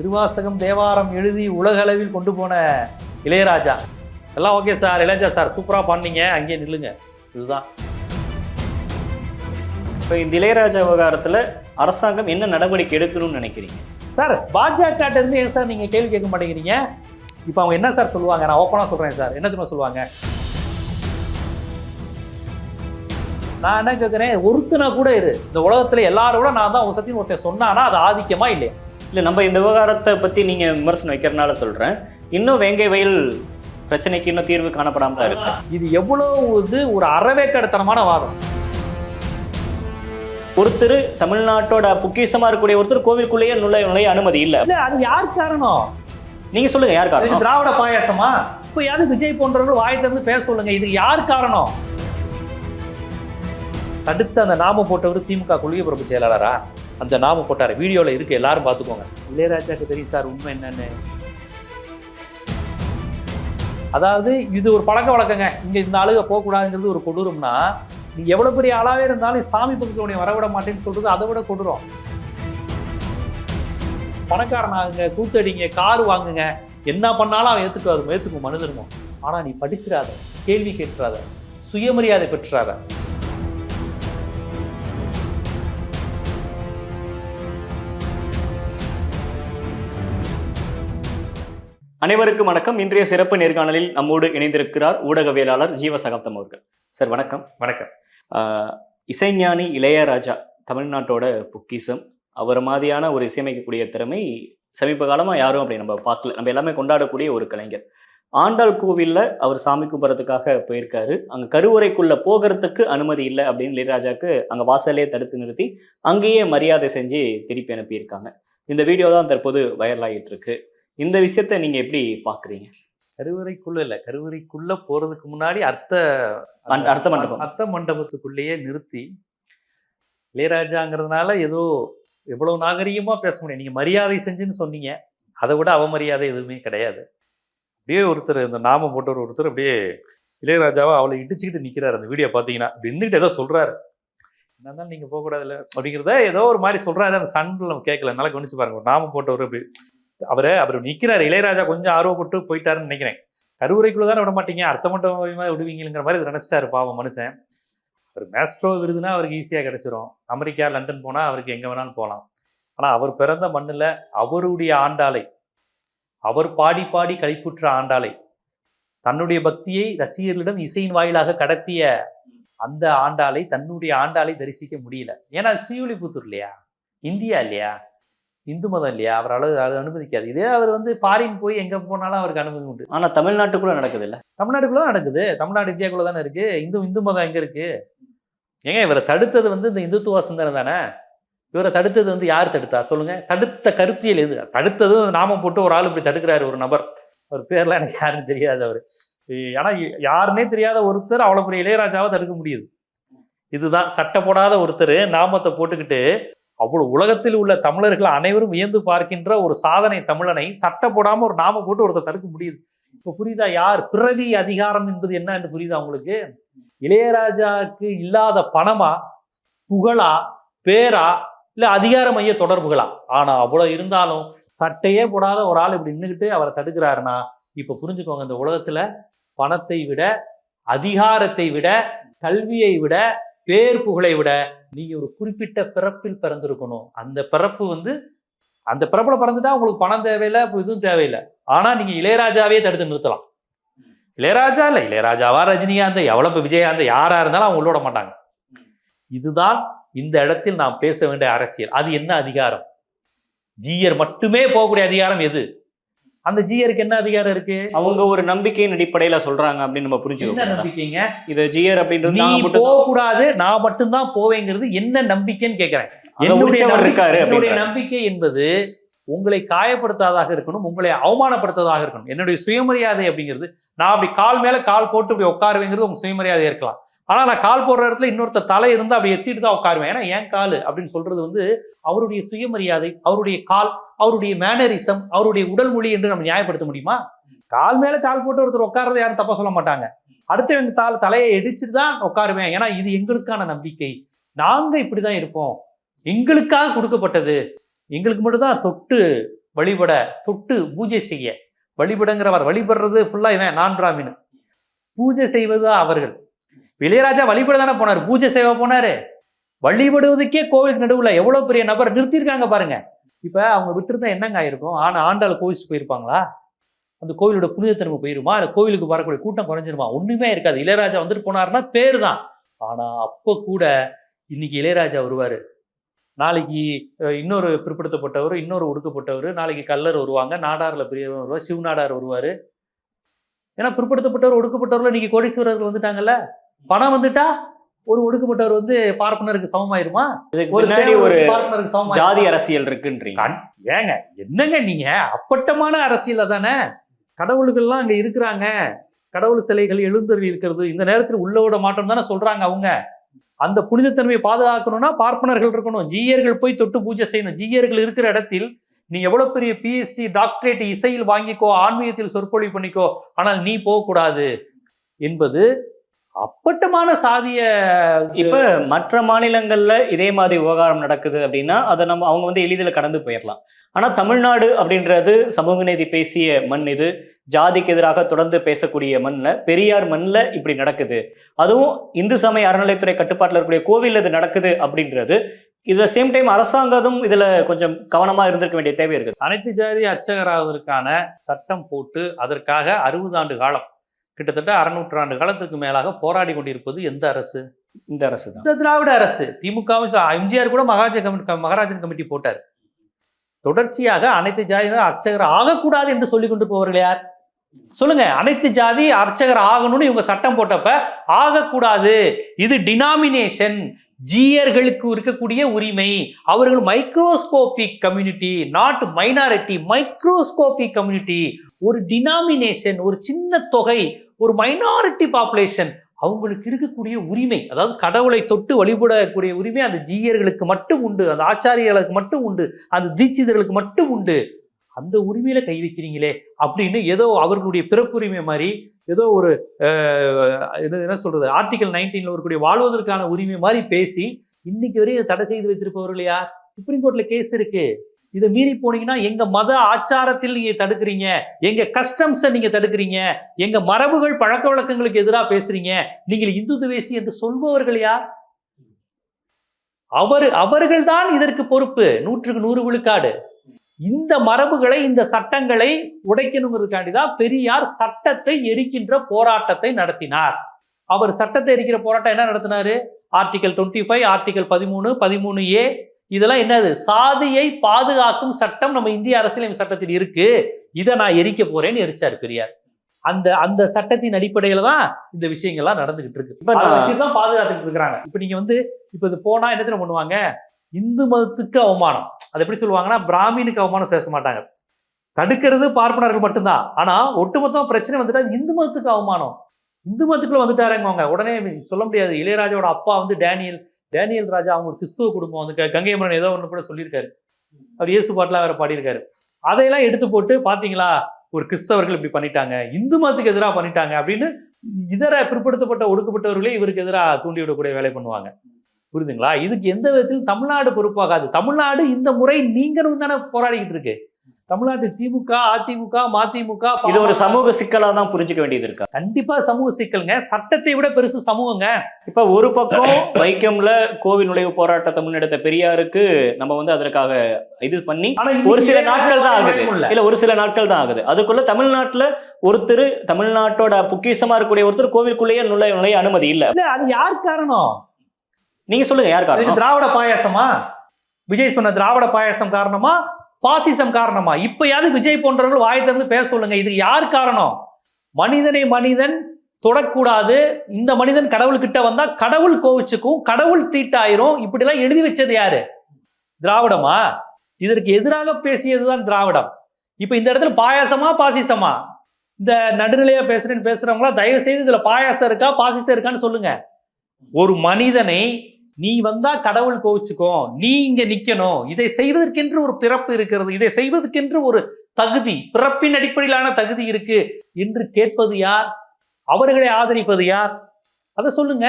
திருவாசகம் தேவாரம் எழுதி உலக அளவில் கொண்டு போன இளையராஜா. எல்லாம் ஓகே சார் இளையராஜா சார் சூப்பராக பண்ணீங்க. அங்கேயே நில்லுங்க. இதுதான். இப்போ இந்த இளையராஜா விவகாரத்துல அரசாங்கம் என்ன நடவடிக்கை எடுக்கணும்னு நினைக்கிறீங்க? சார் பாஜக இருந்து ஏன் சார் நீங்கள் கேள்வி கேட்க மாட்டேங்கிறீங்க? இப்போ அவங்க என்ன சார் சொல்லுவாங்க? நான் ஓப்பனாக சொல்கிறேன் சார் என்ன தெரியுமா சொல்லுவாங்க? நான் என்ன கேட்குறேன் ஒருத்தனா கூட இரு. இந்த உலகத்துல எல்லாரோட நான் தான் உசத்தின்னு ஒருத்தன் சொன்னானா அது ஆதிக்கமா இல்லையா? இல்ல நம்ம இந்த விவகாரத்தை பத்தி நீங்க விமர்சனம் வைக்கிறதுனால சொல்றேன். இன்னும் வேங்கை வயல் பிரச்சனைக்கு இன்னும் தீர்வு காணப்படாம தான் இருக்கு. இது எவ்வளவு இது ஒரு அறவேக்கடத்தனமான வாதம். ஒருத்தர் தமிழ்நாட்டோட பொக்கிஷமா இருக்கக்கூடிய ஒருத்தர் கோவிலுக்குள்ளேயே நுழைய நுழைய அனுமதி இல்ல. அது யார் காரணம்? நீங்க சொல்லுங்க யார் காரணம்? திராவிட பாயாசமா? இப்போ யாரு விஜய் போன்றவர்கள் வாய் திறந்து பேச சொல்லுங்க இது யார் காரணம்? தடுத்து அந்த நாம போட்டவர் திமுக கொள்கை பரப்பு செயலாளரா? அந்த நாம போட்டாரு. வீடியோல இருக்கு. எல்லாரும் பார்த்துக்கோங்க. இளையராஜாக்கு தெரியும் சார் உண்மை என்னன்னு. அதாவது இது ஒரு பழக்க வழக்கங்க. இங்க இந்த ஆளுக போகக்கூடாதுங்கிறது ஒரு கொடூரம்னா நீ எவ்வளவு பெரிய ஆளாவே இருந்தாலும் சாமி பக்கத்துல உன்னை வரவிட மாட்டேன்னு சொல்றது அதை விட கொடூரம். பணக்காரன் ஆகுங்க கூத்தடிங்க கார் வாங்குங்க. என்ன பண்ணாலும் அவன் ஏத்துக்காது ஏத்துக்கும் மனு தர்மம் ஆனா நீ படிச்சிடாத கேள்வி கேட்டுறாத சுயமரியாதை பெற்றாத. அனைவருக்கும் வணக்கம். இன்றைய சிறப்பு நேர்காணலில் நம்மோடு இணைந்திருக்கிறார் ஊடகவியலாளர் ஜீவசகாப்தம் அவர்கள். சார் வணக்கம். வணக்கம். இசைஞானி இளையராஜா தமிழ்நாட்டோட பொக்கிஷம் அவர் மாதிரியான ஒரு இசையமைக்கக்கூடிய திறமை சமீப காலமா யாரும் அப்படி நம்ம பார்க்கல. நம்ம எல்லாமே கொண்டாடக்கூடிய ஒரு கலைஞர். ஆண்டாள் கோவில்ல அவர் சாமி கும்பிட்றதுக்காக போயிருக்காரு. அங்க கருவறைக்குள்ள போகிறதுக்கு அனுமதி இல்லை அப்படின்னு இளையராஜாக்கு அங்க வாசலே தடுத்து நிறுத்தி அங்கேயே மரியாதை செஞ்சு திருப்பி அனுப்பியிருக்காங்க. இந்த வீடியோ தான் தற்போது வைரல் ஆகிட்டு இருக்கு. இந்த விஷயத்தை நீங்க எப்படி பாக்குறீங்க? கருவறைக்குள்ள இல்ல கருவறைக்குள்ள போறதுக்கு முன்னாடி அர்த்த அர்த்த- மண்டபம். அர்த்த மண்டபத்துக்குள்ளேயே நிறுத்தி இளையராஜாங்கிறதுனால ஏதோ எவ்வளவு நாகரிகமா பேச முடியும். நீங்க மரியாதை செஞ்சுன்னு சொன்னீங்க. அதை விட அவமரியாதை எதுவுமே கிடையாது. அப்படியே ஒருத்தர் இந்த நாமம் போட்டவர் ஒருத்தர் அப்படியே இளையராஜாவை அவளை இடிச்சுக்கிட்டு நிக்கிறாரு. அந்த வீடியோ பாத்தீங்கன்னா அப்படி நின்றுட்டு ஏதோ சொல்றாரு. என்ன இருந்தாலும் நீங்க போக கூடாதுல்ல அப்படிங்கிறத ஏதோ ஒரு மாதிரி சொல்றாரு. அந்த சண்டில் நம்ம கேட்கல. நல்லா கவனிச்சு பாருங்க. ஒரு நாமம் போட்டவர் அப்படி அவரை அவர் நிற்கிறார் இளையராஜா கொஞ்சம் ஆர்வப்பட்டு போயிட்டாருன்னு நினைக்கிறேன். கருவறைக்குள்ள தானே விட மாட்டீங்க? அர்த்த மட்டும் விடுவீங்கிற மாதிரி நினச்சிட்டாரு பாவம் மனுஷன். அவர் மேஸ்ட்ரோ விருதுனா அவருக்கு ஈஸியாக கிடச்சிரும். அமெரிக்கா லண்டன் போனால் அவருக்கு எங்கே வேணாலும் போகலாம் ஆனால் அவர் பிறந்த மண்ணில் அவருடைய ஆண்டாளை அவர் பாடி பாடி கழிப்புற்ற ஆண்டாளை தன்னுடைய பக்தியை ரசிகர்களிடம் இசையின் வாயிலாக கடத்திய அந்த ஆண்டாளை தன்னுடைய ஆண்டாளை தரிசிக்க முடியல. ஏன்னா அது ஸ்ரீவில்லிபுத்தூர் இல்லையா? இந்தியா இல்லையா? இந்து மதம் இல்லையா? அவரால் அது அனுமதிக்காது. இதே அவர் வந்து ஃபாரின் போய் எங்கே போனாலும் அவருக்கு அனுமதி உண்டு. ஆனா தமிழ்நாட்டுக்குள்ள நடக்குது இல்ல தமிழ்நாட்டுக்குள்ள தான் நடக்குது. தமிழ்நாடு இந்தியாக்குள்ள தானே இருக்கு. இந்து இந்து மதம் எங்க இருக்கு? ஏங்க இவரை தடுத்தது வந்து இந்த இந்துத்துவ சிந்தனை தானே இவரை தடுத்தது வந்து யார் தடுத்தா? சொல்லுங்க. தடுத்த கருத்தியல் எது? தடுத்தது நாமம் போட்டு ஒரு ஆள் இப்படி தடுக்கிறாரு ஒரு நபர். அவர் பேர்லாம் எனக்கு யாருன்னு தெரியாது அவர். ஆனா யாருன்னே தெரியாத ஒருத்தர் அவ்வளவு பெரிய இளையராஜாவை தடுக்க முடியுது. இதுதான் சட்டை போடாத ஒருத்தர் நாமத்தை போட்டுக்கிட்டு அவ்வளவு உலகத்தில் உள்ள தமிழர்கள் அனைவரும் வியந்து பார்க்கின்ற ஒரு சாதனை தமிழனை. சட்டை போடாம ஒரு நாம போட்டு ஒருத்தர் தடுக்க முடியுது. இப்போ புரியுதா யார்? பிறவி அதிகாரம் என்பது என்ன என்று புரியுதா உங்களுக்கு? இளையராஜாவுக்கு இல்லாத பணமா புகழா பேரா இல்ல அதிகார மைய தொடர்புகளா? ஆனா அவ்வளவு இருந்தாலும் சட்டையே போடாத ஒரு ஆள் இப்படி நின்றுக்கிட்டு அவரை தடுக்கிறாருன்னா இப்ப புரிஞ்சுக்கோங்க இந்த உலகத்துல பணத்தை விட அதிகாரத்தை விட கல்வியை விட பேர் புகழை விட நீங்க ஒரு குறிப்பிட்ட பிறப்பில் பிறந்திருக்கணும். அந்த பிறப்பு வந்து அந்த பிறப்புல பிறந்துட்டா உங்களுக்கு பணம் தேவையில்லை இதுவும் தேவையில்லை. ஆனா நீங்க இளையராஜாவே தடுத்து நிறுத்தலாம். இளையராஜா இல்லை இளையராஜாவா ரஜினிகாந்த் எவ்வளவு இப்போ விஜயகாந்த் யாரா இருந்தாலும் அவங்க உள்ள விட மாட்டாங்க. இதுதான் இந்த இடத்தில் நாம் பேச வேண்டிய அரசியல். அது என்ன அதிகாரம்? ஜீயர் மட்டுமே போகக்கூடிய அதிகாரம் எது? அந்த ஜீயருக்கு என்ன அதிகாரம் இருக்கு? அவங்க ஒரு நம்பிக்கையின் அடிப்படையில சொல்றாங்க அப்படின்னு நம்ம புரிஞ்சுக்கணும் நம்பிக்கைங்க? இது ஜியர் அப்படின்றது நீ போக கூடாது நான் மட்டும்தான் போவேங்கிறது என்ன நம்பிக்கைன்னு கேட்கிறேன் என்னுடைய நம்பிக்கை- என்பது உங்களை காயப்படுத்தாதாக இருக்கணும் உங்களை அவமானப்படுத்துவதாக இருக்கணும். என்னுடைய சுயமரியாதை அப்படிங்கிறது நான் அப்படி கால் மேல கால் போட்டு இப்படி உட்காருவேங்கிறது உங்க சுயமரியாதை இருக்கலாம். ஆனா நான் கால் போடுற இடத்துல இன்னொருத்த தலை இருந்தா அப்படி எத்திட்டு தான் உட்காருவேன். ஏன்னா ஏன் கால்? அப்படின்னு சொல்றது வந்து அவருடைய சுயமரியாதை அவருடைய கால் அவருடைய மேனரிசம் அவருடைய உடல் மொழி என்று நம்ம நியாயப்படுத்த முடியுமா? கால் மேல கால் போட்டு ஒருத்தர் உட்கார்றதை யாரும் தப்பா சொல்ல மாட்டாங்க. அடுத்தவங்க தால் தலையை இடிச்சுட்டு தான் உட்காருவேன். ஏன்னா இது எங்களுக்கான நம்பிக்கை. நாங்க இப்படிதான் இருப்போம். எங்களுக்காக கொடுக்கப்பட்டது. எங்களுக்கு மட்டும்தான் தொட்டு வழிபட தொட்டு பூஜை செய்ய. வழிபடங்கிறவர் வழிபடுறது ஃபுல்லா இவன் நான் பிராமின். பூஜை செய்வது அவர்கள். இளையராஜா வழிபட தானே போனார். பூஜை செய்வ போனாரு. வழிபடுவதுக்கே கோவிலுக்கு நடுவில் எவ்வளவு பெரிய நபர் நிறுத்தியிருக்காங்க பாருங்க. இப்போ அவங்க விட்டுருந்தா என்னங்க ஆயிருக்கும்? ஆனால் ஆண்டாள் கோவிச்சுட்டு போயிருப்பாங்களா? அந்த கோவிலோட புனிதத்தன்மை போயிருமா? இல்லை கோவிலுக்கு வரக்கூடிய கூட்டம் குறைஞ்சிருமா? ஒன்றுமே இருக்காது. இளையராஜா வந்துட்டு போனாருன்னா பேர் தான் ஆனால் அப்போ கூட இன்னைக்கு இளையராஜா வருவார். நாளைக்கு இன்னொரு பிற்படுத்தப்பட்டவர் இன்னொரு ஒடுக்கப்பட்டவர் நாளைக்கு கல்லர் வருவாங்க நாடாரில் பெரியவர் வருவார் சிவநாடார் வருவார். ஏன்னா பிற்படுத்தப்பட்டவர் ஒடுக்கப்பட்டவர்கள் இன்னைக்கு கோடீஸ்வரர்கள் வந்துட்டாங்கல்ல? பணம் வந்துட்டா? ஒரு ஒடுக்கப்பட்டவர் வந்து பார்ப்பனருக்கு சமமாயிருமா? ஒரு பார்ப்பனருக்கு சமமா ஜாதி அரசியல் இருக்குன்றீங்க. ஏங்க என்னங்க நீங்க? அப்பட்டமான அரசியல தானே? கடவுள்கள்லாம் அங்க இருக்கிறாங்க. கடவுள் சிலைகள் எழுந்தருளி இருக்கிறது. இந்த நேரத்தில் உள்ளோட மாற்றம் தானே சொல்றாங்க அவங்க. அந்த புனிதத்தன்மையை பாதுகாக்கணும்னா பார்ப்பனர்கள் இருக்கணும். ஜீயர்கள் போய் தொட்டு பூஜை செய்யணும். ஜீயர்கள் இருக்கிற இடத்தில் நீ எவ்வளவு பெரிய பிஎஸ்டி டாக்டரேட் இசையில் வாங்கிக்கோ ஆன்மீகத்தில் சொற்பொழிவு பண்ணிக்கோ ஆனால் நீ போகக்கூடாது என்பது அப்பட்டமான சாதிய இப்ப மற்ற மாநிலங்கள்ல இதே மாதிரி விவகாரம் நடக்குது அப்படின்னா அதை நம்ம அவங்க வந்து எளிதில் கடந்து போயிடலாம் ஆனா தமிழ்நாடு அப்படின்றது சமூக நீதி பேசிய மண் இது. ஜாதிக்கு எதிராக தொடர்ந்து பேசக்கூடிய மண்ணில் பெரியார் மண்ணில் இப்படி நடக்குது. அதுவும் இந்து சமய அறநிலைத்துறை கட்டுப்பாட்டில் இருக்கக்கூடிய கோவில் இது நடக்குது அப்படின்றது. இத சேம் டைம் அரசாங்கமும் இதுல கொஞ்சம் கவனமா இருந்திருக்க வேண்டிய தேவை இருக்குது. அனைத்து ஜாதி அர்ச்சகராவதற்கான சட்டம் போட்டு அதற்காக அறுபது ஆண்டு காலம் கிட்டத்தட்ட அறுநூற்றாண்டு காலத்துக்கு மேலாக போராடி கொண்டிருப்பது எந்த அரசு? இந்த அரசு தான் திராவிட அரசு. திமுகவும் எம்ஜிஆர் கூட மகாராஜ கமிட்டி மகாராஜன் கமிட்டி போட்டார். தொடர்ச்சியாக அனைத்து ஜாதியினர் அர்ச்சகர் ஆகக்கூடாது என்று சொல்லிக் கொண்டு போவர்கள் யார்? சொல்லுங்க. அனைத்து ஜாதி அர்ச்சகர் ஆகணும்னு இவங்க சட்டம் போட்டப்ப ஆகக்கூடாது. இது டினாமினேஷன் ஜீயர்களுக்கு இருக்கக்கூடிய உரிமை. அவர்கள் microscopic community not minority microscopic community ஒரு டினாமினேஷன் ஒரு சின்ன தொகை ஒரு மைனாரிட்டி பாப்புலேஷன் அவங்களுக்கு இருக்கக்கூடிய உரிமை அதாவது கடவுளை தொட்டு வழிபடக்கூடிய உரிமை அந்த ஜீயர்களுக்கு மட்டும் உண்டு அந்த ஆச்சாரியர்களுக்கு மட்டும் உண்டு அந்த தீட்சிதர்களுக்கு மட்டும் உண்டு. அந்த உரிமையில கை வைக்கிறீங்களே அப்படின்னு ஏதோ அவர்களுடைய பிறப்புரிமை மாதிரி ஏதோ ஒரு என்ன சொல்றது ஆர்டிகல் நைன்டீன்ல இருக்கக்கூடிய வாழ்வதற்கான உரிமை மாதிரி பேசி இன்னைக்கு வரையும் தடை செய்து வைத்திருப்பவர்கள் யார்? சுப்ரீம் கோர்ட்ல கேஸ் இருக்கு. இதை மீறி போனீங்கன்னா எங்க மத ஆச்சாரத்தில் நீங்க தடுக்கிறீங்க. எங்க கஸ்டம்ஸை நீங்க தடுக்கிறீங்க. எங்க மரபுகள் பழக்க வழக்கங்களுக்கு எதிராக பேசுறீங்க. நீங்கள் இந்து துவேசி என்று சொல்பவர்கள் யார்? அவர் அவர்கள் தான் இதற்கு பொறுப்பு. நூற்றுக்கு நூறு விழுக்காடு. இந்த மரபுகளை இந்த சட்டங்களை உடைக்கணுங்கிறதுக்காண்டி தான் பெரியார் சட்டத்தை எரிக்கின்ற போராட்டத்தை நடத்தினார். அவர் சட்டத்தை எரிக்கிற போராட்டம் என்ன நடத்தினாரு? ஆர்டிகல் டுவெண்ட்டி ஃபைவ் ஆர்டிகல் பதிமூணு பதிமூணு ஏ இதெல்லாம் என்னது? சாதியை பாதுகாக்கும் சட்டம் நம்ம இந்திய அரசியலமைப்பு சட்டத்தில் இருக்கு. இதை நான் எரிக்க போறேன்னு எரிச்சார் பெரியார். அந்த அந்த சட்டத்தின் அடிப்படையில தான் இந்த விஷயங்கள்லாம் நடந்துகிட்டு இருக்கு. இப்ப வச்சுதான் பாதுகாத்துட்டு இருக்காங்க இப்ப நீங்க வந்து இப்ப இது போனா என்ன பண்ணுவாங்க? இந்து மதத்துக்கு அவமானம். அது எப்படி சொல்லுவாங்கன்னா பிராமினுக்கு அவமானம் பேச மாட்டாங்க. தடுக்கிறது பார்ப்பனர்கள் மட்டும்தான். ஆனா ஒட்டுமொத்தமா பிரச்சனை வந்துட்டா இந்து மதத்துக்கு அவமானம். இந்து மதத்துக்குள்ள வந்துட்டாருங்க உடனே சொல்ல முடியாது. இளையராஜாவோட அப்பா வந்து டேனியல் டேனியல் ராஜா அவங்க ஒரு கிறிஸ்துவ குடும்பம் வந்து கங்கை மரன் ஏதோ ஒன்று கூட சொல்லியிருக்காரு. அவர் இயேசு பாட்டெலாம் வேற பாடியிருக்காரு. அதையெல்லாம் எடுத்து போட்டு பார்த்தீங்களா ஒரு கிறிஸ்தவர்கள் இப்படி பண்ணிட்டாங்க. இந்து மதத்துக்கு எதிராக பண்ணிட்டாங்க அப்படின்னு இதர பிற்படுத்தப்பட்ட ஒடுக்கப்பட்டவர்களே இவருக்கு எதிராக தூண்டிவிடக்கூடிய வேலை பண்ணுவாங்க. புரியுதுங்களா? இதுக்கு எந்த விதத்திலும் தமிழ்நாடு பொறுப்பாகாது. தமிழ்நாடு இந்த முறை நீங்களும் தானே போராடிக்கிட்டு இருக்கு. தமிழ்நாட்டு திமுக அதிமுக மதிமுக இது ஒரு சமூக சிக்கலா தான் புரிஞ்சுக்க வேண்டியது இருக்கா. கண்டிப்பா சமூக சிக்கல்ங்க. சட்டத்தை விட பெருசு சமூகங்க. இப்ப ஒரு பக்கம் வைக்கம்ல கோவில் நுழைவு போராட்டத்தை முன்னெடுத்த பெரியாருக்கு நம்ம வந்து அதற்காக இது பண்ணி ஒரு சில நாட்கள் தான் ஆகுது. இல்ல. ஒரு சில நாட்கள் தான் ஆகுது. அதுக்குள்ள தமிழ்நாட்டுல ஒருத்தர் தமிழ்நாட்டோட பொக்கிஷமா இருக்கக்கூடிய ஒருத்தர் கோவிலுக்குள்ளேயே நுழைய நுழைய அனுமதி இல்ல. அது யார் காரணம்? நீங்க சொல்லுங்க யார் காரணம்? திராவிட பாயாசமா? விஜய் சொன்ன திராவிட பாயாசம் காரணமா? பாசிசம் காரணமா? இப்பயாவது விஜய் போன்றவர்கள் வாய் திறந்து பேச சொல்லுங்க. இது யார் காரணம்? மனிதனை மனிதன் தொடக்கூடாது. இந்த மனிதன் கடவுள்கிட்ட வந்தா கடவுள் கோவிச்சுக்கும் கடவுள் தீட்டாயிரும். இப்படிலாம் எழுதி வச்சது யாரு? திராவிடமா? இதற்கு எதிராக பேசியதுதான் திராவிடம். இப்ப இந்த இடத்துல பாயாசமா பாசிசமா? இந்த நடுநிலையா பேசுறேன்னு பேசுறவங்களா தயவு செய்து இதுல பாயாசம் இருக்கா பாசிசம் இருக்கான்னு சொல்லுங்க. ஒரு மனிதனை நீ வந்தா கடவுள் கோவிச்சுக்கோ நீ இங்க நிக்கணும். இதை செய்வதற்கென்று ஒரு பிறப்பு இருக்கிறது. இதை செய்வதற்கென்று ஒரு தகுதி பிறப்பின் அடிப்படையிலான தகுதி இருக்கு என்று கேட்பது யார்? அவர்களை ஆதரிப்பது யார்? அதை சொல்லுங்க.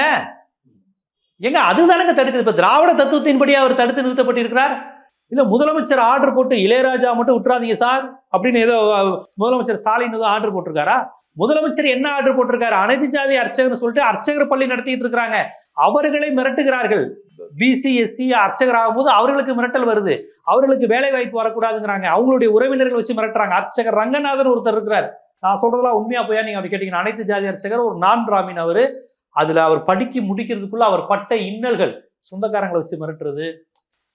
ஏங்க அதுதானங்க தடுக்குது. இப்ப திராவிட தத்துவத்தின்படி அவர் தடுத்து நிறுத்தப்பட்டிருக்கிறார்? இல்ல முதலமைச்சர் ஆர்டர் போட்டு இளையராஜா மட்டும் விட்டுறாதீங்க சார் அப்படின்னு ஏதோ முதலமைச்சர் ஸ்டாலின் ஏதோ ஆர்டர் போட்டிருக்காரா? முதலமைச்சர் என்ன ஆர்டர் போட்டிருக்காரு? அனைத்து ஜாதி அர்ச்சகர் சொல்லிட்டு அர்ச்சகர் பள்ளி நடத்திட்டு இருக்கிறாங்க. அவர்களை மிரட்டுகிறார்கள். பிசி எஸ்சி அர்ச்சகர் போது அவர்களுக்கு மிரட்டல் வருது. அவர்களுக்கு வேலை வாய்ப்பு வரக்கூடாதுங்கிறாங்க. அவங்களுடைய உறவினர்கள் வச்சு மிரட்டுறாங்க. அர்ச்சகர் ரங்கநாதன் ஒருத்தர் இருக்கிறார். நான் சொல்றதெல்லாம் உண்மையா போயா நீங்க அப்படி கேட்டீங்கன்னா அனைத்து ஜாதி அர்ச்சகர் ஒரு நான் பிராமின் அவரு. அதுல அவர் படிக்க முடிக்கிறதுக்குள்ள அவர் பட்ட இன்னல்கள் சொந்தக்காரங்களை வச்சு மிரட்டுறது.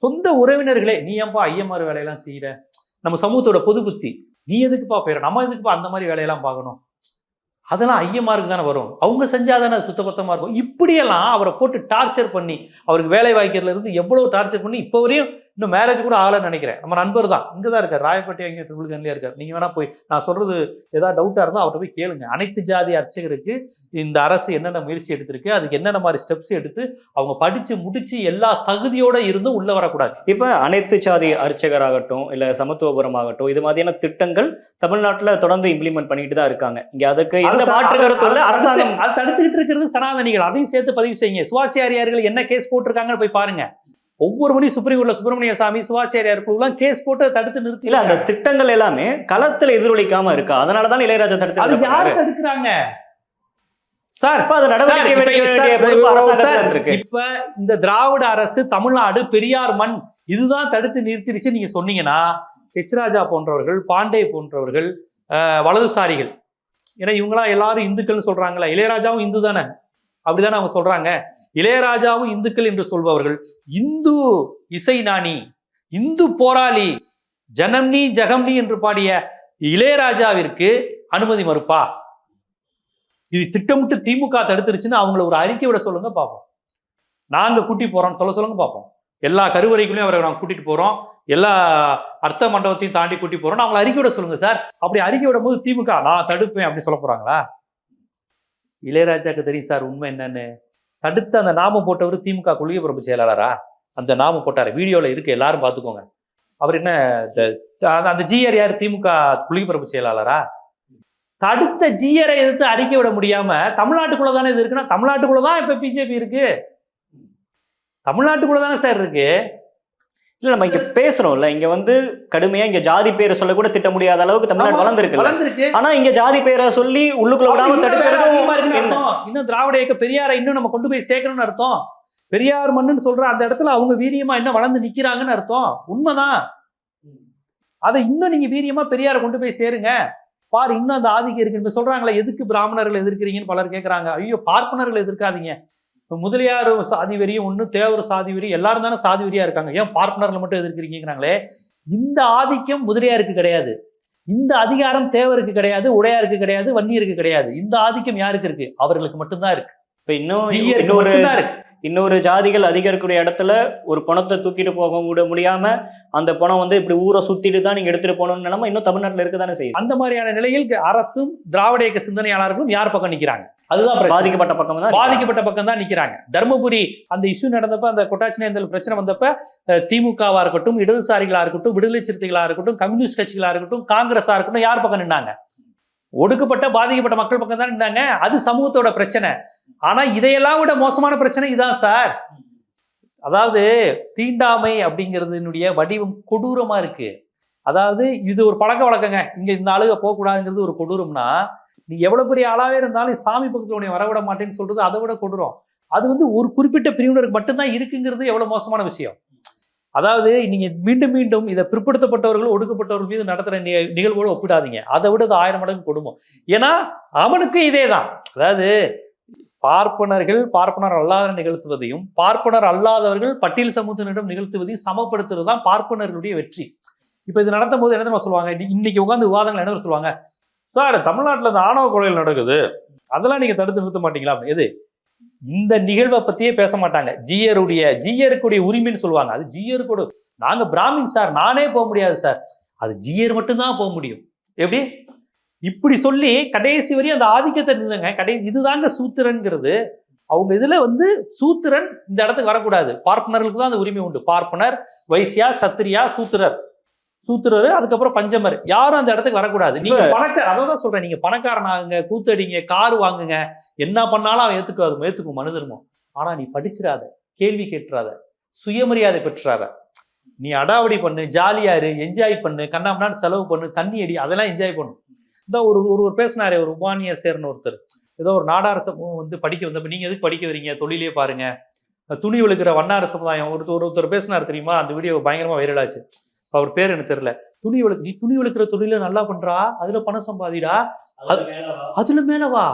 சொந்த உறவினர்களே நீ ஏன்பா ஐயமாறு வேலையெல்லாம் செய்யற? நம்ம சமூகத்தோட பொது புத்தி. நீ எதுக்குப்பா போயிட நம்ம எதுக்குப்பா அந்த மாதிரி வேலையெல்லாம் பார்க்கணும்? அதெல்லாம் ஐயமாருக்கு தானே வரும். அவங்க செஞ்சால் தானே சுத்தபத்தமாக இருக்கும். இப்படியெல்லாம் அவரை போட்டு டார்ச்சர் பண்ணி அவருக்கு வேலை வாய்க்கிறதுல இருந்து டார்ச்சர் பண்ணி இப்போ வரையும் இன்னும் மேரேஜ் கூட ஆகலைன்னு நினைக்கிறேன். நம்ம நண்பர் தான். இங்கே தான் இருக்கார். ராயப்பட்டி அங்கே ட்ரிபிள்கன்லேயே இருக்கார். நீங்கள் வேணா போய் நான் சொல்றது ஏதாவது டவுட்டாக இருந்தால் அவர்கிட்ட போய் கேளுங்க. அனைத்து ஜாதி அர்ச்சகருக்கு இந்த அரசு என்னென்ன முயற்சி எடுத்திருக்கு அதுக்கு என்னென்ன மாதிரி ஸ்டெப்ஸ் எடுத்து அவங்க படிச்சு முடிச்சு எல்லா தகுதியோட இருந்தும் உள்ள வரக்கூடாது. இப்ப அனைத்து சாதி அர்ச்சகராகட்டும் இல்ல சமத்துவபுரம் ஆகட்டும் இது மாதிரியான திட்டங்கள் தமிழ்நாட்டுல தொடர்ந்து இம்ப்ளிமெண்ட் பண்ணிட்டு தான் இருக்காங்க. இங்க அதுக்கு எந்த மாற்று கருத்து அரசாங்கம் அது தடுத்துக்கிட்டு இருக்கிறது சனாதனிகள். அதையும் சேர்த்து பதிவு செய்யுங்க. சிவாச்சாரியார்கள் என்ன கேஸ் போட்டிருக்காங்கன்னு போய் பாருங்க. ஒவ்வொரு மணி சுப்ரீம் கோர்ட்ல சுப்பிரமணிய சாமி சிவாச்சாரியார் குழுலாம் கேஸ் போட்டு அதை தடுத்து நிறுத்தி அந்த திட்டங்கள் எல்லாமே களத்துல எதிரொலிக்காம இருக்கா? அதனாலதான் இளையராஜா அது தடுத்து யாரு தடுக்கிறாங்க? சார் அப்ப அது நடவடிக்கை இப்ப- இப்ப இந்த திராவிட அரசு தமிழ்நாடு பெரியார் மண் இதுதான் தடுத்து நிறுத்திடுச்சு. நீங்க சொன்னீங்கன்னா ஹெச் ராஜா போன்றவர்கள் பாண்டே போன்றவர்கள் வலதுசாரிகள். ஏன்னா இவங்களாம் எல்லாரும் இந்துக்கள்னு சொல்றாங்களே இளையராஜாவும் இந்து தானே அப்படிதானே அவங்க சொல்றாங்க. இளையராஜாவும் இந்துக்கள் என்று சொல்பவர்கள் இந்து இசை நாணி இந்து போராளி ஜனம்னி ஜெகம்னி என்று பாடிய இளையராஜாவிற்கு அனுமதி மறுப்பா? இது திட்டமிட்டு திமுக தடுத்துருச்சுன்னு அவங்கள ஒரு அறிக்கை விட சொல்லுங்க பார்ப்போம். நாங்க கூட்டி போறோம்னு சொல்ல சொல்லுங்க பார்ப்போம். எல்லா கருவறைக்குள்ளேயும் அவரை நாங்கள் கூட்டிட்டு போறோம். எல்லா அர்த்த மண்டபத்தையும் தாண்டி கூட்டி போறோம் அவங்களை அறிக்கை விட சொல்லுங்க சார். அப்படி அறிக்கை விடும் போது திமுக நான் தடுப்பேன் அப்படின்னு சொல்ல போறாங்களா? இளையராஜாக்கு தெரியும் சார் உண்மை என்னன்னு. தடுத்து அந்த நாமம் போட்டவர் திமுக கொள்கை பரப்பு செயலாளரா? அந்த நாமம் போட்டார். வீடியோவில் இருக்கு. எல்லாரும் பார்த்துக்கோங்க. அவர் என்ன அந்த- அந்த ஜிஆர் யார்? திமுக கொள்கை பரப்பு செயலாளரா? தடுத்த ஜிஆரை எதிர்த்து அறிக்கை விட முடியாம தமிழ்நாட்டுக்குள்ள தானே இது இருக்குன்னா தமிழ்நாட்டுக்குள்ள தான் இப்ப பிஜேபி இருக்கு. தமிழ்நாட்டுக்குள்ள தானே சார் இருக்கு. இல்ல நம்ம இங்க பேசுறோம்ல இங்க வந்து கடுமையா இங்க ஜாதி பேரை சொல்ல கூட திட்ட முடியாத அளவுக்கு தமிழ்நாடு வளர்ந்துருக்கு வளர்ந்துருக்கு. ஆனா இங்க ஜாதி பேரை சொல்லி உள்ளுக்குள்ள விடாம இருக்குன்னு தடுக்கிறது என்ன? இன்னும் திராவிட இயக்க பெரியாரை இன்னும் நம்ம கொண்டு போய் சேர்க்கணும்னு அர்த்தம். பெரியார் மண்ணுன்னு சொல்ற அந்த இடத்துல அவங்க வீரியமா இன்னும் வளர்ந்து நிக்கிறாங்கன்னு அர்த்தம். உண்மைதான். அதை இன்னும் நீங்க வீரியமா பெரியாரை கொண்டு போய் சேருங்க. பாரு இன்னும் அந்த ஆதிக்கம் இருக்கு இப்ப சொல்றாங்களே எதுக்கு பிராமணர்கள் எதிர்க்கிறீங்கன்னு பலர் கேட்கறாங்க ஐயோ பார்ப்பனர்கள் எதிர்க்காதீங்க. இப்ப முதலியார் சாதி வெறியும் ஒண்ணு தேவர் சாதி வெறி எல்லாரும் தானே சாதி வெறியா இருக்காங்க. ஏன் பார்ப்பனர்கள் மட்டும் எதிர்க்கிறீங்கிறாங்களே இந்த ஆதிக்கம் முதலியாருக்கு கிடையாது. இந்த அதிகாரம் தேவருக்கு கிடையாது உடையாருக்கு கிடையாது வன்னியருக்கு கிடையாது. இந்த ஆதிக்கம் யாருக்கு இருக்கு? அவர்களுக்கு மட்டும்தான் இருக்கு. இப்ப இன்னும் இன்னொரு இருக்கு. இன்னொரு ஜாதிகள் அதிகரிக்கூடிய இடத்துல ஒரு பணத்தை தூக்கிட்டு போக கூட முடியாம அந்த பணம் வந்து இப்படி ஊரை சுத்திட்டு தான் நீங்க எடுத்துட்டு போகணும்னு நிலைமை இன்னும் தமிழ்நாட்டுல இருக்கதானே செய்யுது. அந்த மாதிரியான நிலையில் அரசும் திராவிட இயக்க சிந்தனையாளர்களும் யார் பக்கம் நிக்கிறாங்க? அதுதான். பாதிக்கப்பட்ட பக்கம் தான் பாதிக்கப்பட்ட பக்கம் தான் நிக்கிறாங்க. தர்மபுரி அந்த இஷ்யூ நடந்தப்ப அந்த கொட்டாச்சினேந்தல் பிரச்சனை வந்தப்ப திமுகவா இருக்கட்டும் இடதுசாரிகளா இருக்கட்டும் விடுதலை சிறுத்தைகளா இருக்கட்டும் கம்யூனிஸ்ட் கட்சிகளா இருக்கட்டும் காங்கிரஸா இருக்கட்டும் யார் பக்கம் நின்னாங்க? ஒடுக்கப்பட்ட பாதிக்கப்பட்ட மக்கள் பக்கம் தான் நின்னாங்க. அது சமூகத்தோட பிரச்சனை. ஆனா இதையெல்லாம் விட மோசமான பிரச்சனை இதான் சார். அதாவது தீண்டாமை அப்படிங்கிறதுனுடைய வடிவம் கொடூரமா இருக்கு. அதாவது இது ஒரு பழக்க வழக்கங்க. இங்க இந்த ஆளுக போகக்கூடாதுங்கிறது ஒரு கொடூரம்னா நீ எவ்வளோ பெரிய ஆளாகவே இருந்தாலும் சாமி பக்கத்தில் உன்னை வரவிட மாட்டேன்னு சொல்றது அதை விட கொடுறோம் அது வந்து ஒரு குறிப்பிட்ட பிரிவினருக்கு மட்டும்தான் இருக்குங்கிறது எவ்வளோ மோசமான விஷயம். அதாவது நீங்கள் மீண்டும் மீண்டும் இதை பிற்படுத்தப்பட்டவர்கள் ஒடுக்கப்பட்டவர்கள் மீது நடத்துகிற நி- நிகழ்வோடு ஒப்பிடாதீங்க. அதை விட அது ஆயிரம் மடங்கு கொடுமம் ஏன்னா அவனுக்கும் இதே தான். அதாவது பார்ப்பனர்கள் பார்ப்பனர் அல்லாத நிகழ்த்துவதையும் பார்ப்பனர் அல்லாதவர்கள் பட்டியல் சமூகத்தினரிடம் நிகழ்த்துவதையும் சமப்படுத்துவது தான் பார்ப்பனர்களுடைய வெற்றி. இப்போ இது நடத்தும் போது என்ன சொல்லுவாங்க? இன்னைக்கு உட்காந்து விவாதங்கள் என்ன சொல்லுவாங்க? சார் தமிழ்நாட்டில் இந்த ஆணவ கொலைகள் நடக்குது. அதெல்லாம் நீங்கள் தடுத்து நிறுத்த மாட்டீங்களா? எது? இந்த நிகழ்வை பற்றியே பேச மாட்டாங்க. ஜீயருடைய ஜியருக்குடைய உரிமைன்னு சொல்லுவாங்க. அது ஜீயருக்கூட நாங்கள் பிராமின் சார் நானே போக முடியாது சார். அது ஜீயர் மட்டும்தான் போக முடியும். எப்படி? இப்படி சொல்லி கடைசி வரையும் அந்த ஆதிக்கத்தை நின்றுங்க கடை இதுதாங்க சூத்திரன்கிறது. அவங்க இதில் வந்து சூத்திரன் இந்த இடத்துக்கு வரக்கூடாது. பார்ப்பனர்களுக்கு தான் அந்த உரிமை உண்டு. பார்ப்பனர் வைசியா சத்திரியா சூத்திரர். சூத்திரர் அதுக்கப்புறம் பஞ்சமர். யாரும் அந்த இடத்துக்கு வரக்கூடாது. நீங்க பணக்கார அதை தான் சொல்றேன். நீங்க பணக்காரன் ஆகுங்க கூத்தடிங்க கார் வாங்குங்க. என்ன பண்ணாலும் அவன் ஏத்துக்காது ஏத்துக்கும் மனு தர்மம் ஆனா நீ படிச்சிடாத கேள்வி கேட்டுறாத சுயமரியாதை பெற்றாத. நீ அடாவடி பண்ணு ஜாலியா இரு என்ஜாய் பண்ணு கண்ணாமண்ணான்னு செலவு பண்ணு தண்ணி அடி அதெல்லாம் என்ஜாய் பண்ணு. இந்த ஒரு ஒரு பேசினாரு ஒரு உபானிய சேர்னு ஒருத்தர். ஏதோ ஒரு நாடார சமூகம் வந்து படிக்க வந்தப்ப நீங்க எதுக்கு படிக்க வரீங்க? தொழிலே பாருங்க. துணி விழுக்கிற வண்ணார சமுதாயம் ஒருத்தர் ஒருத்தர் பேசினார் தெரியுமா? அந்த வீடியோ பயங்கரமா வைரல் ஆச்சு. அவர் பேர் எனக்கு தெரியல. துணி விளக்கு நீ துணி விழுக்கிற தொழில நல்லா பண்றா? அதுல பணம் சம்பாதிடா? அதுல மேல வா.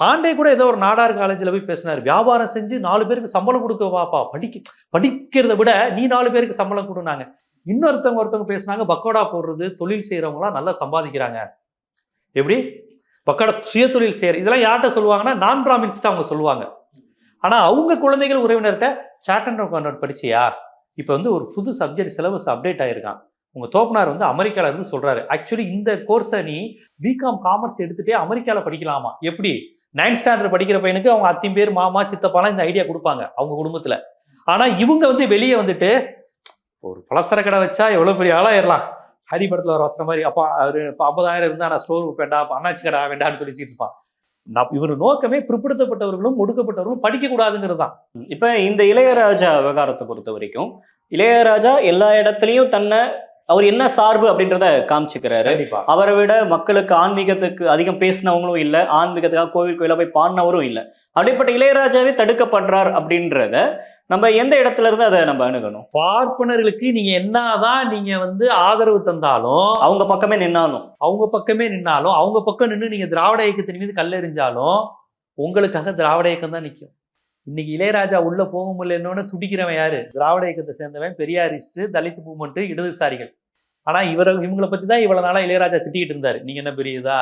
பாண்டே கூட ஏதோ ஒரு நாடார் காலேஜில் போய் பேசினார். வியாபாரம் செஞ்சு நாலு பேருக்கு சம்பளம் கொடுக்க வாப்பா. படிக்க படிக்கிறத விட நீ நாலு பேருக்கு சம்பளம் கொடுனாங்க இன்னொருத்தவங்க ஒருத்தவங்க பேசுனாங்க பக்கோடா போடுறது தொழில் செய்யறவங்களாம் நல்லா சம்பாதிக்கிறாங்க. எப்படி? பக்கோடா சுய தொழில் செய்யற இதெல்லாம் யார்கிட்ட சொல்லுவாங்கன்னா நான் பிராமின்ஸ் அவங்க சொல்லுவாங்க. ஆனா அவங்க குழந்தைகள் உறவினர்கிட்ட சாட் அண்ட் படிச்சியா? இப்போ வந்து ஒரு புது சப்ஜெக்ட் சிலபஸ் அப்டேட் ஆயிருக்கான். உங்கள் தோப்பனார் வந்து அமெரிக்காவில் இருந்து சொல்கிறாரு ஆக்சுவலி இந்த கோர்ஸை நீ பிகாம் காமர்ஸ் எடுத்துகிட்டே அமெரிக்காவில் படிக்கலாமா? எப்படி? நைன்த் ஸ்டாண்டர்ட் படிக்கிற பையனுக்கு அவங்க அத்தின் பேர் மாமா சித்தப்பாலாம் இந்த ஐடியா கொடுப்பாங்க அவங்க குடும்பத்தில். ஆனால் இவங்க வந்து வெளியே வந்துட்டு ஒரு பலசர கடை வச்சா எவ்வளோ பெரிய ஆளாயிடலாம் ஹரி படத்தில் வர வசன மாதிரி அப்பா அவர் இப்போ ஐம்பதாயிரம் இருந்தால் நான் ஸ்டோர் வேண்டாம் அண்ணாச்சி கடை வேண்டாம்னு சொல்லி இருப்பான். இவர் நோக்கமே பிற்படுத்தப்பட்டவர்களும் ஒடுக்கப்பட்டவர்களும் படிக்க கூடாதுங்கிறது தான் இப்ப இந்த இளையராஜா விவகாரத்தை பொறுத்த வரைக்கும் இளையராஜா எல்லா இடத்துலயும் தன்னை அவர் என்ன சார்பு அப்படின்றத காமிச்சுக்கிறாரு. அவரை விட மக்களுக்கு ஆன்மீகத்துக்கு அதிகம் பேசினவங்களும் இல்ல ஆன்மீகத்துக்காக கோவில் கோயிலா போய் பாடினவரும் இல்ல. அப்படிப்பட்ட இளையராஜாவே தடுக்கப்படுறார் அப்படின்றத நம்ம எந்த இடத்துல இருந்து அதை நம்ம அணுகணும்? பார்ப்பனர்களுக்கு நீங்க என்னதான் நீங்க வந்து ஆதரவு தந்தாலும் அவங்க பக்கமே நின்னாலும். அவங்க பக்கமே நின்னாலும் அவங்க பக்கம் நின்று நீங்க திராவிட இயக்கத்தின் மீது கல்லெறிஞ்சாலும் உங்களுக்காக திராவிட இயக்கம் தான் நிற்கும் இன்னைக்கு இளையராஜா உள்ள போக முடியலன்னு துடிக்கிறவன் யாரு? திராவிட இயக்கத்தை சேர்ந்தவன் பெரியாரிஸ்ட் தலித் மூவ்மெண்ட் இடதுசாரிகள். ஆனா இவர இவங்களை பத்தி தான் இவ்வளவு நாளா இளையராஜா திட்டிக்கிட்டு இருந்தாரு. நீங்க என்ன பெரியதா?